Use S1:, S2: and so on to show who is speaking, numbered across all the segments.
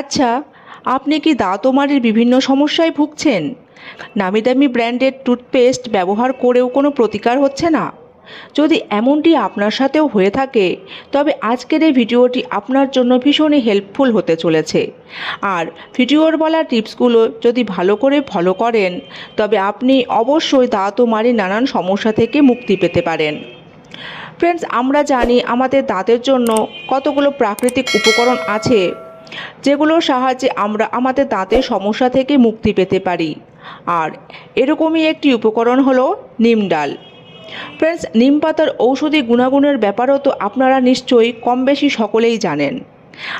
S1: আচ্ছা আপনি কি দাঁতমারির বিভিন্ন সমস্যায় ভুগছেন? নামি দামি ব্র্যান্ডের টুথপেস্ট ব্যবহার করেও কোনো প্রতিকার হচ্ছে না? যদি এমনটি আপনার সাথেও হয়ে থাকে, তবে আজকের এই ভিডিওটি আপনার জন্য ভীষণই হেল্পফুল হতে চলেছে। আর ভিডিওর বলা টিপসগুলো যদি ভালো করে ফলো করেন, তবে আপনি অবশ্যই দাঁতমারি নানান সমস্যা থেকে মুক্তি পেতে পারেন। ফ্রেন্ডস, আমরা জানি আমাদের দাঁতের জন্য কতগুলো প্রাকৃতিক উপকরণ আছে যেগুলোর সাহায্যে আমরা আমাদের দাঁতের সমস্যা থেকে মুক্তি পেতে পারি। আর এরকমই একটি উপকরণ হলো নিম ডাল। ফ্রেন্ডস, নিম পাতার ঔষধি গুণাগুণের ব্যাপারও তো আপনারা নিশ্চয়ই কম বেশি সকলেই জানেন।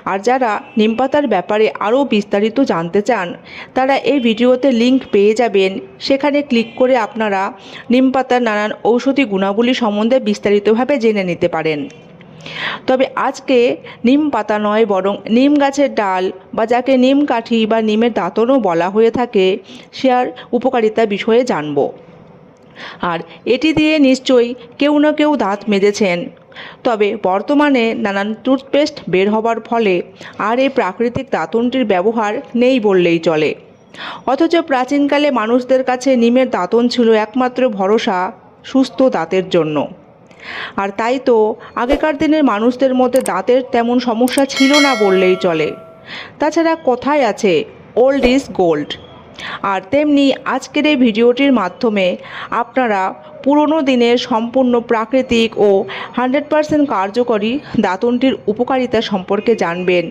S1: আর যারা নিম পাতার ব্যাপারে আরও বিস্তারিত জানতে চান, তারা এই ভিডিওতে লিংক পেয়ে যাবেন। সেখানে ক্লিক করে আপনারা নিম পাতার নানান ঔষধি গুণাবলী সম্বন্ধে বিস্তারিতভাবে জেনে নিতে পারেন। তবে আজকে নিম পাতা নয়, বরং নিম গাছের ডাল বা যাকে নিম কাঠি বা নিমের দাঁতনও বলা হয়ে থাকে, সে আর উপকারিতা বিষয়ে জানব। আর এটি দিয়ে নিশ্চয়ই কেউ না কেউ দাঁত মেজেছেন। তবে বর্তমানে নানান টুথপেস্ট বের হবার ফলে আর এই প্রাকৃতিক দাঁতনটির ব্যবহার নেই বললেই চলে। অথচ প্রাচীনকালে মানুষদের কাছে নিমের দাঁতন ছিল একমাত্র ভরসা, সুস্থ দাঁতের জন্য। আর তাই তো আগেকার দিনের মানুষদের মধ্যে দাঁতের তেমন সমস্যা ছিল না বললেই চলে। তাছাড়া কথায় আছে ওল্ড ইজ গোল্ড আর তেমনি আজকের এই ভিডিওটির মাধ্যমে আপনারা পুরনো দিনের সম্পূর্ণ প্রাকৃতিক ও হান্ড্রেড পারসেন্ট কার্যকরী দাঁতনটির উপকারিতা সম্পর্কে জানবেন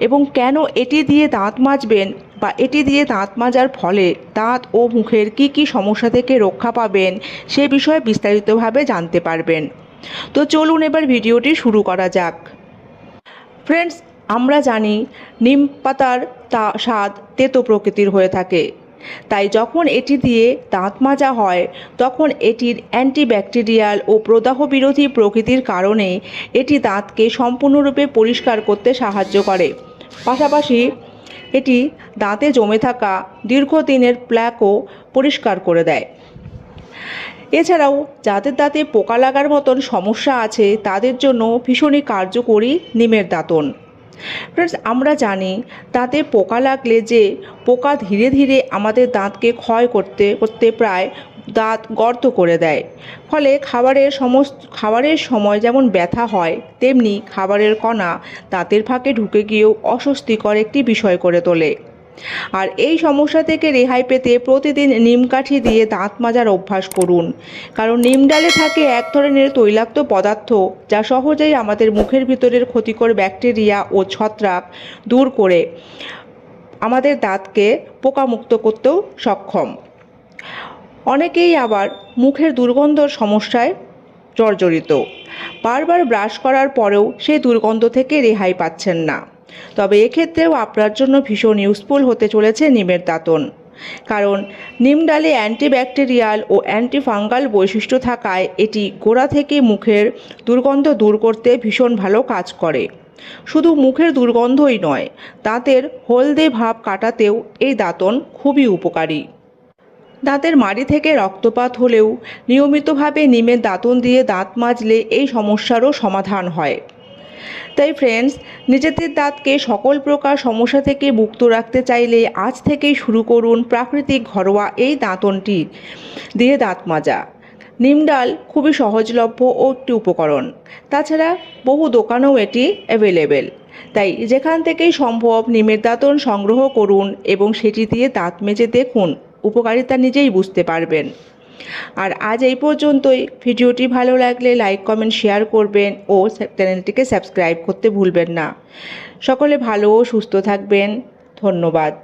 S1: এবং কেন এটি দিয়ে দাঁত মাজবেন বা এটি দিয়ে দাঁত মাজার ফলে দাঁত ও মুখের কি কি সমস্যা থেকে রক্ষা পাবেন সে বিষয়ে বিস্তারিতভাবে জানতে পারবেন। তো চলুন এবার ভিডিওটি শুরু করা যাক। ফ্রেন্ডস আমরা জানি নিম পাতার তা স্বাদ তেতো প্রকৃতির হয়ে থাকে। তাই যখন এটি দিয়ে দাঁত মাজা হয়, তখন এটির অ্যান্টিব্যাকটেরিয়াল ও প্রদাহ বিরোধী প্রকৃতির কারণে এটি দাঁতকে সম্পূর্ণরূপে পরিষ্কার করতে সাহায্য করে। পাশাপাশি এটি দাঁতে জমে থাকা দীর্ঘদিনের প্ল্যাকও পরিষ্কার করে দেয়। এছাড়াও যাদের দাঁতে পোকা লাগার মতন সমস্যা আছে, তাদের জন্য ভীষণই কার্যকরী নিমের দাঁতন। ফ্রেন্ডস আমরা জানি দাঁতে পোকা লাগলে যে পোকা ধীরে ধীরে আমাদের দাঁতকে ক্ষয় করতে করতে প্রায় দাঁত গর্ত করে দেয়। ফলে খাবারের সমস্ত, খাবারের সময় যেমন ব্যথা হয়, তেমনি খাবারের কণা দাঁতের ফাঁকে ঢুকে গিয়েও অস্বস্তিকর একটি বিষয় করে তোলে। আর এই সমস্যা থেকে রেহাই পেতে প্রতিদিন নিমকাঠি দিয়ে দাঁত মাজার অভ্যাস করুন। কারণ নিম ডালে থাকে এক ধরনের তৈলাক্ত পদার্থ যা সহজেই আমাদের মুখের ভিতরের ক্ষতিকর ব্যাকটেরিয়া ও ছত্রাক দূর করে আমাদের দাঁতকে পোকামুক্ত করতেও সক্ষম। অনেকেই আবার মুখের দুর্গন্ধর সমস্যায় জর্জরিত। বারবার ব্রাশ করার পরেও সেই দুর্গন্ধ থেকে রেহাই পাচ্ছেন না। তবে এক্ষেত্রেও আপনার জন্য ভীষণ ইউজফুল হতে চলেছে নিমের দাঁতন। কারণ নিম ডালে অ্যান্টিব্যাকটেরিয়াল ও অ্যান্টিফাঙ্গাল বৈশিষ্ট্য থাকায় এটি গোড়া থেকে মুখের দুর্গন্ধ দূর করতে ভীষণ ভালো কাজ করে। শুধু মুখের দুর্গন্ধই নয়, দাঁতের হলদে ভাব কাটাতেও এই দাঁতন খুবই উপকারী। দাঁতের মাড়ি থেকে রক্তপাত হলেও নিয়মিতভাবে নিমের দাঁতন দিয়ে দাঁত মাজলে এই সমস্যারও সমাধান হয়। তাই ফ্রেন্ডস নিজেদের দাঁতকে সকল প্রকার সমস্যা থেকে মুক্ত রাখতে চাইলে আজ থেকেই শুরু করুন প্রাকৃতিক ঘরোয়া এই দাঁতনটি দিয়ে দাঁত মাজা। নিম ডাল খুবই সহজলভ্য ও একটি উপকরণ। তাছাড়া বহু দোকানেও এটি অ্যাভেলেবেল তাই যেখান থেকেই সম্ভব নিমের দাঁতন সংগ্রহ করুন এবং সেটি দিয়ে দাঁত মেজে দেখুন। উপকারিতা নিজেই বুঝতে পারবেন। আর আজ এই পর্যন্তই। ভিডিওটি ভালো লাগলে লাইক কমেন্ট শেয়ার করবেন ও চ্যানেলটিকে সাবস্ক্রাইব করতে ভুলবেন না। সকলে ভালো ও সুস্থ থাকবেন। ধন্যবাদ।